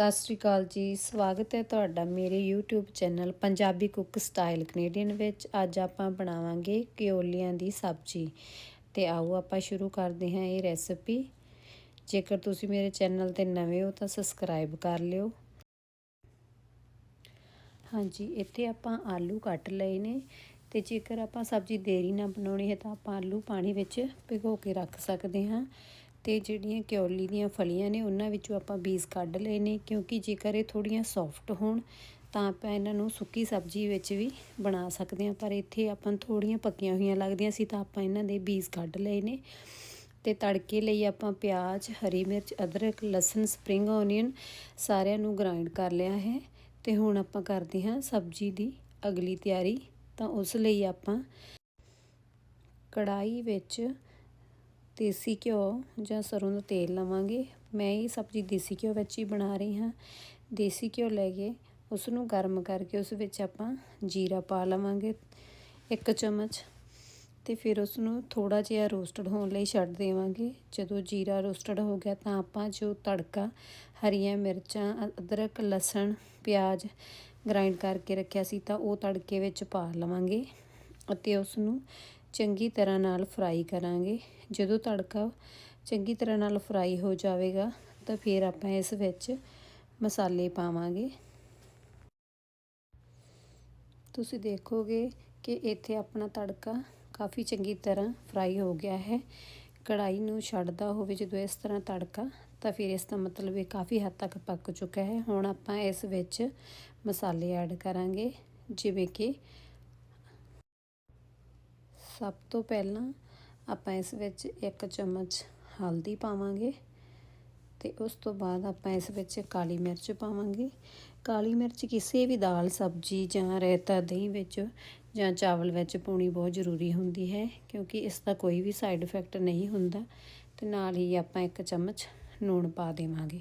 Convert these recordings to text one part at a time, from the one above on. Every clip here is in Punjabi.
ਸਤਿ ਸ਼੍ਰੀ ਅਕਾਲ ਜੀ। ਸਵਾਗਤ ਹੈ ਤੁਹਾਡਾ ਮੇਰੇ YouTube channel Punjabi cook style Canadian ਵਿੱਚ। ਅੱਜ ਆਪਾਂ ਬਣਾਵਾਂਗੇ ਕਿਓਲੀਆਂ ਦੀ ਸਬਜ਼ੀ। ਤੇ ਆਓ ਆਪਾਂ ਸ਼ੁਰੂ ਕਰਦੇ ਹਾਂ ਇਹ ਰੈਸਪੀ। ਜੇਕਰ ਤੁਸੀਂ ਮੇਰੇ ਚੈਨਲ ਤੇ ਨਵੇਂ ਹੋ ਤਾਂ ਸਬਸਕ੍ਰਾਈਬ ਕਰ ਲਿਓ। ਹਾਂਜੀ, ਇੱਥੇ ਆਪਾਂ ਆਲੂ ਕੱਟ ਲਏ ਨੇ। ਤੇ ਜੇਕਰ ਆਪਾਂ ਸਬਜ਼ੀ ਦੇਰੀ ਨਾਲ ਬਣਾਉਣੀ ਹੈ ਤਾਂ ਆਪਾਂ ਆਲੂ ਪਾਣੀ ਵਿੱਚ ਭਿਗੋ ਕੇ ਰੱਖ ਸਕਦੇ ਹਾਂ। ਤੇ ਜਿਹੜੀਆਂ ਕਿਉਲੀ ਦੀਆਂ ਫਲੀਆਂ ਨੇ, ਉਹਨਾਂ ਵਿੱਚੋਂ ਆਪਾਂ ਬੀਜ ਕੱਢ ਲਏ ਨੇ, ਕਿਉਂਕਿ ਜੇਕਰ ਇਹ ਥੋੜੀਆਂ ਸੌਫਟ ਹੋਣ, ਤਾਂ ਆਪਾਂ ਇਹਨਾਂ ਨੂੰ ਸੁੱਕੀ ਸਬਜ਼ੀ ਵਿੱਚ ਵੀ ਬਣਾ ਸਕਦੇ ਹਾਂ। ਪਰ ਇੱਥੇ ਆਪਾਂ ਥੋੜੀਆਂ ਪੱਕੀਆਂ ਹੋਈਆਂ ਲੱਗਦੀਆਂ ਸੀ, ਤਾਂ ਆਪਾਂ ਇਹਨਾਂ ਦੇ ਬੀਜ ਕੱਢ ਲਏ ਨੇ। ਤੇ ਤੜਕੇ ਲਈ ਆਪਾਂ ਪਿਆਜ਼, ਹਰੀ ਮਿਰਚ, ਅਦਰਕ, ਲਸਣ, ਸਪਰਿੰਗ ਓਨੀਅਨ ਸਾਰਿਆਂ ਨੂੰ ਗ੍ਰਾਈਂਡ ਕਰ ਲਿਆ ਹੈ। ਤੇ ਹੁਣ ਆਪਾਂ ਕਰਦੇ ਹਾਂ ਸਬਜ਼ੀ ਦੀ ਅਗਲੀ ਤਿਆਰੀ। ਤਾਂ ਉਸ ਲਈ ਆਪਾਂ ਕੜਾਈ ਵਿੱਚ ਦੇਸੀ ਘਿਓ ਜਾਂ ਸਰੋਂ ਦਾ ਤੇਲ ਲਵਾਂਗੇ। ਮੈਂ ਇਹ ਸਬਜ਼ੀ ਦੇਸੀ ਘਿਓ ਵਿੱਚ ਹੀ ਬਣਾ ਰਹੀ ਹਾਂ। ਦੇਸੀ ਘਿਓ ਲੈ ਕੇ ਉਸ ਨੂੰ ਗਰਮ ਕਰਕੇ ਉਸ ਵਿੱਚ ਆਪਾਂ ਜੀਰਾ ਪਾ ਲਵਾਂਗੇ ਇੱਕ ਚਮਚ ਤੇ ਫਿਰ ਉਸ ਨੂੰ ਥੋੜਾ ਜਿਹਾ ਰੋਸਟਡ ਹੋਣ ਲਈ ਛੱਡ ਦੇਵਾਂਗੇ। ਜਦੋਂ ਜੀਰਾ ਰੋਸਟਡ ਹੋ ਗਿਆ ਤਾਂ ਆਪਾਂ ਜੋ ਤੜਕਾ, ਹਰੀਆਂ ਮਿਰਚਾਂ, ਅਦਰਕ, ਲਸਣ, ਪਿਆਜ਼ ਗ੍ਰਾਈਂਡ ਕਰਕੇ ਰੱਖਿਆ ਸੀ ਤਾਂ ਉਹ ਤੜਕੇ ਵਿੱਚ ਪਾ ਲਵਾਂਗੇ ਅਤੇ ਉਸ ਨੂੰ ਚੰਗੀ ਤਰ੍ਹਾਂ ਨਾਲ ਫਰਾਈ ਕਰਾਂਗੇ। ਜਦੋਂ ਤੜਕਾ ਚੰਗੀ ਤਰ੍ਹਾਂ ਨਾਲ ਫਰਾਈ ਹੋ ਜਾਵੇਗਾ, ਤਾਂ ਫਿਰ ਆਪਾਂ ਇਸ ਵਿੱਚ ਮਸਾਲੇ ਪਾਵਾਂਗੇ। ਤੁਸੀਂ ਦੇਖੋਗੇ ਕਿ ਇੱਥੇ ਆਪਣਾ ਤੜਕਾ ਕਾਫੀ ਚੰਗੀ ਤਰ੍ਹਾਂ ਫਰਾਈ ਹੋ ਗਿਆ ਹੈ। ਕੜਾਈ ਨੂੰ ਛੱਡਦਾ ਹੋਵੇ ਜਦੋਂ ਇਸ ਤਰ੍ਹਾਂ ਤੜਕਾ, ਤਾਂ ਫਿਰ ਇਸ ਦਾ ਮਤਲਬ ਇਹ ਕਾਫੀ ਹੱਦ ਤੱਕ ਪੱਕ ਚੁੱਕਾ ਹੈ। ਹੁਣ ਆਪਾਂ ਇਸ ਵਿੱਚ ਮਸਾਲੇ ਐਡ ਕਰਾਂਗੇ, ਜਿਵੇਂ ਕਿ ਸਭ ਤੋਂ ਪਹਿਲਾਂ ਆਪਾਂ ਇਸ ਵਿੱਚ ਇੱਕ ਚਮਚ ਹਲਦੀ ਪਾਵਾਂਗੇ ਤੇ ਉਸ ਤੋਂ ਬਾਅਦ ਆਪਾਂ ਇਸ ਵਿੱਚ ਕਾਲੀ ਮਿਰਚ ਪਾਵਾਂਗੇ। ਕਾਲੀ ਮਿਰਚ ਕਿਸੇ ਵੀ ਦਾਲ, ਸਬਜ਼ੀ ਜਾਂ ਰਾਇਤਾ ਦਹੀਂ ਵਿੱਚ ਜਾਂ ਚਾਵਲ ਵਿੱਚ ਪਾਉਣੀ ਬਹੁਤ ਜ਼ਰੂਰੀ ਹੁੰਦੀ ਹੈ ਕਿਉਂਕਿ ਇਸ ਦਾ ਕੋਈ ਵੀ ਸਾਈਡ ਇਫੈਕਟ ਨਹੀਂ ਹੁੰਦਾ ਤੇ ਨਾਲ ਹੀ ਆਪਾਂ ਇੱਕ ਚਮਚ ਨੂਣ ਪਾ ਦੇਵਾਂਗੇ।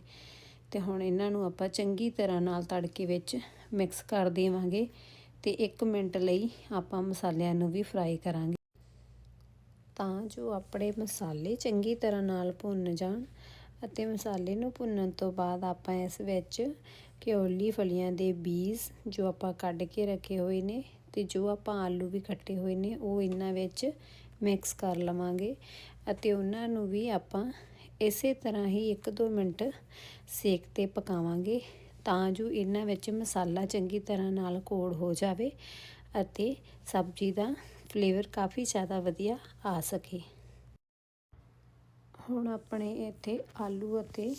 ਤੇ ਹੁਣ ਇਹਨਾਂ ਨੂੰ ਆਪਾਂ ਚੰਗੀ ਤਰ੍ਹਾਂ ਨਾਲ ਤੜਕੇ ਵਿੱਚ ਮਿਕਸ ਕਰ ਦੇਵਾਂਗੇ ਤੇ 1 ਮਿੰਟ ਲਈ ਆਪਾਂ ਮਸਾਲਿਆਂ ਨੂੰ ਵੀ ਫਰਾਈ ਕਰਾਂਗੇ। ਤਾਂ ਜੋ ਆਪਣੇ ਮਸਾਲੇ ਚੰਗੀ ਤਰ੍ਹਾਂ ਨਾਲ ਭੁੰਨ ਜਾਣ ਅਤੇ ਮਸਾਲੇ ਨੂੰ ਭੁੰਨਣ ਤੋਂ ਬਾਅਦ ਆਪਾਂ ਇਸ ਵਿੱਚ ਕਿਓਲੀ ਫਲੀਆਂ ਦੇ ਬੀਜ ਜੋ ਆਪਾਂ ਕੱਢ ਕੇ ਰੱਖੇ ਹੋਏ ਨੇ ਤੇ ਜੋ ਆਪਾਂ ਆਲੂ ਵੀ ਕੱਟੇ ਹੋਏ ਨੇ, ਉਹ ਇਹਨਾਂ ਵਿੱਚ ਮਿਕਸ ਕਰ ਲਵਾਂਗੇ ਅਤੇ ਉਹਨਾਂ ਨੂੰ ਵੀ ਆਪਾਂ ਇਸੇ ਤਰ੍ਹਾਂ ਹੀ 1-2 ਮਿੰਟ ਸੇਕ ਤੇ ਪਕਾਵਾਂਗੇ ਤਾਂ ਜੋ ਇਹਨਾਂ ਵਿੱਚ ਮਸਾਲਾ ਚੰਗੀ ਤਰ੍ਹਾਂ ਨਾਲ ਕੋੜ ਹੋ ਜਾਵੇ ਅਤੇ ਸਬਜ਼ੀ ਦਾ ਫਲੇਵਰ ਕਾਫੀ ਜ਼ਿਆਦਾ ਵਧੀਆ ਆ ਸਕੇ। ਹੁਣ ਆਪਣੇ ਇੱਥੇ ਆਲੂ ਅਤੇ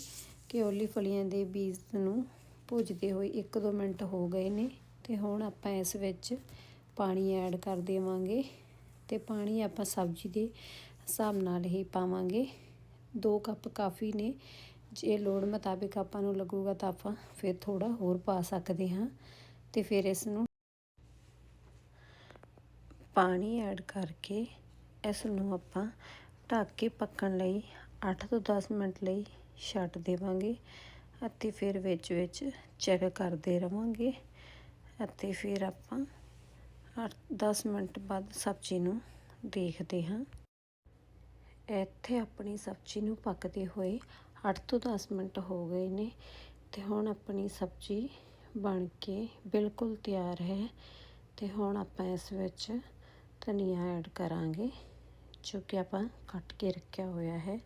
ਕਿਓਲੀ ਫਲੀਆਂ ਦੇ ਬੀਜ ਨੂੰ ਭੁੱਜਦੇ ਹੋਏ 1-2 ਮਿੰਟ ਹੋ ਗਏ ਨੇ ਤੇ ਹੁਣ ਆਪਾਂ ਇਸ ਵਿੱਚ ਪਾਣੀ ਐਡ ਕਰ ਦੇਵਾਂਗੇ ਤੇ ਪਾਣੀ ਆਪਾਂ ਸਬਜ਼ੀ ਦੇ ਹਿਸਾਬ ਨਾਲ ਹੀ ਪਾਵਾਂਗੇ। 2 ਕੱਪ ਕਾਫੀ ਨੇ, ਜੇ ਲੋੜ ਮੁਤਾਬਿਕ ਆਪਾਂ ਨੂੰ ਲੱਗੂਗਾ ਤਾਂ ਆਪਾਂ ਫਿਰ ਥੋੜਾ ਹੋਰ ਪਾ ਸਕਦੇ ਹਾਂ ਤੇ ਫਿਰ ਇਸ ਨੂੰ ਪਾਣੀ ਐਡ ਕਰਕੇ ਇਸ ਨੂੰ ਆਪਾਂ ਢੱਕ ਕੇ ਪੱਕਣ ਲਈ 8 ਤੋਂ 10 ਮਿੰਟ ਲਈ ਛੱਡ ਦੇਵਾਂਗੇ ਅਤੇ ਫਿਰ ਵਿੱਚ ਵਿੱਚ ਚੈੱਕ ਕਰਦੇ ਰਵਾਂਗੇ ਅਤੇ ਫਿਰ ਆਪਾਂ 10 ਮਿੰਟ ਬਾਅਦ ਸਬਜ਼ੀ ਨੂੰ ਦੇਖਦੇ ਹਾਂ। ਇੱਥੇ ਆਪਣੀ ਸਬਜ਼ੀ ਨੂੰ ਪੱਕਦੇ ਹੋਏ 8 ਤੋਂ 10 ਮਿੰਟ ਹੋ ਗਏ ਨੇ ਤੇ ਹੁਣ ਆਪਣੀ ਸਬਜ਼ੀ ਬਣ ਕੇ ਬਿਲਕੁਲ ਤਿਆਰ ਹੈ ਤੇ ਹੁਣ ਆਪਾਂ ਇਸ ਵਿੱਚ ਧਨੀਆ ਐਡ ਕਰਾਂਗੇ, ਜੋ ਕਿ ਆਪਾਂ ਕੱਟ ਕੇ ਰੱਖਿਆ ਹੋਇਆ ਹੈ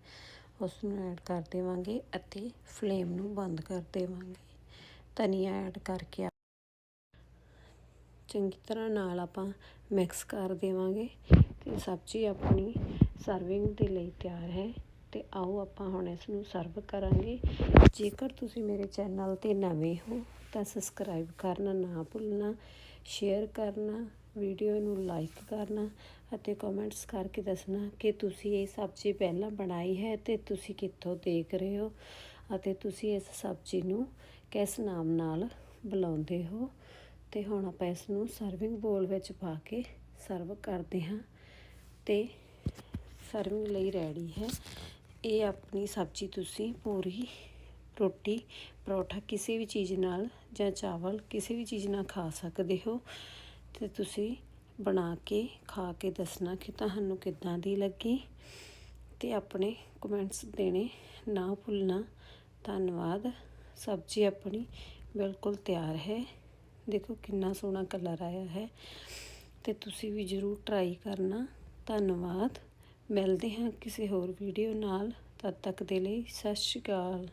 ਉਸ ਨੂੰ ਐਡ ਕਰ ਦੇਵਾਂਗੇ ਅਤੇ ਫਲੇਮ ਨੂੰ ਬੰਦ ਕਰ ਦੇਵਾਂਗੇ। ਧਨੀਆ ਐਡ ਕਰਕੇ ਚੰਗੀ ਤਰ੍ਹਾਂ ਨਾਲ ਆਪਾਂ ਮਿਕਸ ਕਰ ਦੇਵਾਂਗੇ ਤੇ ਸਬਜ਼ੀ ਆਪਣੀ ਸਰਵਿੰਗ ਦੇ ਲਈ ਤਿਆਰ ਹੈ। ਤੇ ਆਓ ਆਪਾਂ ਹੁਣ ਇਸ ਨੂੰ ਸਰਵ ਕਰਾਂਗੇ। ਜੇਕਰ ਤੁਸੀਂ ਮੇਰੇ ਚੈਨਲ ਤੇ ਨਵੇਂ ਹੋ ਤਾਂ ਸਬਸਕ੍ਰਾਈਬ ਕਰਨਾ ਨਾ ਭੁੱਲਣਾ ਸ਼ੇਅਰ ਕਰਨਾ ਵੀਡੀਓ ਨੂੰ ਲਾਈਕ ਕਰਨਾ ਅਤੇ ਕਮੈਂਟਸ ਕਰਕੇ ਦੱਸਣਾ ਕਿ ਤੁਸੀਂ ਇਹ ਸਬਜ਼ੀ ਪਹਿਲਾਂ ਬਣਾਈ ਹੈ ਤੇ ਤੁਸੀਂ ਕਿੱਥੋਂ ਦੇਖ ਰਹੇ ਹੋ ਅਤੇ ਤੁਸੀਂ ਇਸ ਸਬਜ਼ੀ ਨੂੰ ਕਿਸ ਨਾਮ ਨਾਲ ਬੁਲਾਉਂਦੇ ਹੋ। ਤੇ ਹੁਣ ਆਪਾਂ ਇਸ ਨੂੰ ਸਰਵਿੰਗ ਬੋਲ ਵਿੱਚ ਪਾ ਕੇ ਸਰਵ ਕਰਦੇ ਹਾਂ ਤੇ ਸਰਵਿੰਗ ਲਈ ਰੈਡੀ ਹੈ। ਇਹ ਆਪਣੀ ਸਬਜ਼ੀ ਤੁਸੀਂ ਪੂਰੀ ਰੋਟੀ, ਪਰੌਠਾ, ਕਿਸੇ ਵੀ ਚੀਜ਼ ਨਾਲ ਜਾਂ ਚਾਵਲ, ਕਿਸੇ ਵੀ ਚੀਜ਼ ਨਾਲ ਖਾ ਸਕਦੇ ਹੋ। ਤੇ ਤੁਸੀਂ ਬਣਾ ਕੇ, ਖਾ ਕੇ ਦੱਸਣਾ ਕਿ ਤੁਹਾਨੂੰ ਕਿੱਦਾਂ ਦੀ ਲੱਗੀ ਅਤੇ ਆਪਣੇ ਕਮੈਂਟਸ ਦੇਣੇ ਨਾ ਭੁੱਲਣਾ। ਧੰਨਵਾਦ। ਸਬਜ਼ੀ ਆਪਣੀ ਬਿਲਕੁਲ ਤਿਆਰ ਹੈ। ਦੇਖੋ ਕਿੰਨਾ ਸੋਹਣਾ ਕਲਰ ਆਇਆ ਹੈ ਤੇ ਤੁਸੀਂ ਵੀ ਜਰੂਰ ਟਰਾਈ ਕਰਨਾ। ਧੰਨਵਾਦ। ਮਿਲਦੇ ਹਾਂ ਕਿਸੇ ਹੋਰ ਵੀਡੀਓ ਨਾਲ। ਤਦ ਤੱਕ ਦੇ ਲਈ ਸਤਿ ਸ਼੍ਰੀ ਅਕਾਲ।